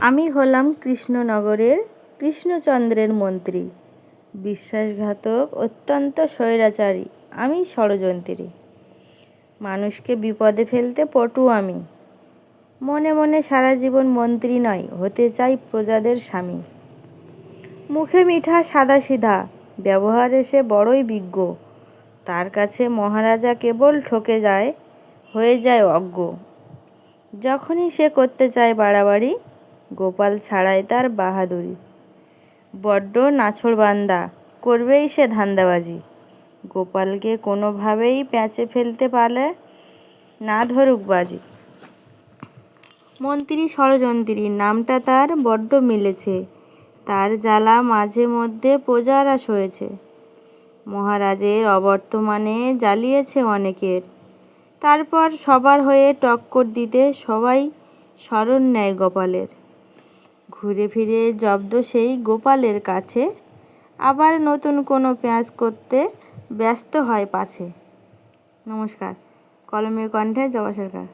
আমি হলাম কৃষ্ণনগরের কৃষ্ণচন্দ্রের মন্ত্রী। বিশ্বাসঘাতক, অত্যন্ত স্বৈরাচারী, আমি ষড়যন্ত্রী। মানুষকে বিপদে ফেলতে পটু আমি। মনে মনে সারা জীবন মন্ত্রী নয়, হতে চাই প্রজাদের স্বামী। মুখে মিঠা সাদা সিধা, ব্যবহারে সে বড়ই বিজ্ঞ। তার কাছে মহারাজা কেবল ঠকে যায়, হয়ে যায় অজ্ঞ। যখনই সে করতে চায় বাড়াবাড়ি গোপাল ছাড়াই তার বাহাদুরি। বড্ড নাছোড়বান্দা, করবেই সে ধান্দাবাজি। গোপালকে কোনোভাবেই প্যাঁচে ফেলতে পারলে না ধরুক বাজি। মন্ত্রী ষড়যন্ত্রী, নামটা তার বড্ড মিলেছে। তার জ্বালা মাঝে মধ্যে প্রজারা সয়েছে মহারাজের অবর্তমানে জ্বালিয়েছে অনেকের। তারপর সবার হয়ে টক্কর দিতে সবাই শরণ নেয় গোপালের। ঘুরে ফিরে জব্দ সেই গোপালের কাছে, আবার নতুন কোনো পেঁয়াজ করতে ব্যস্ত হয় পাছে। নমস্কার, কলমের কণ্ঠে জবা সরকার।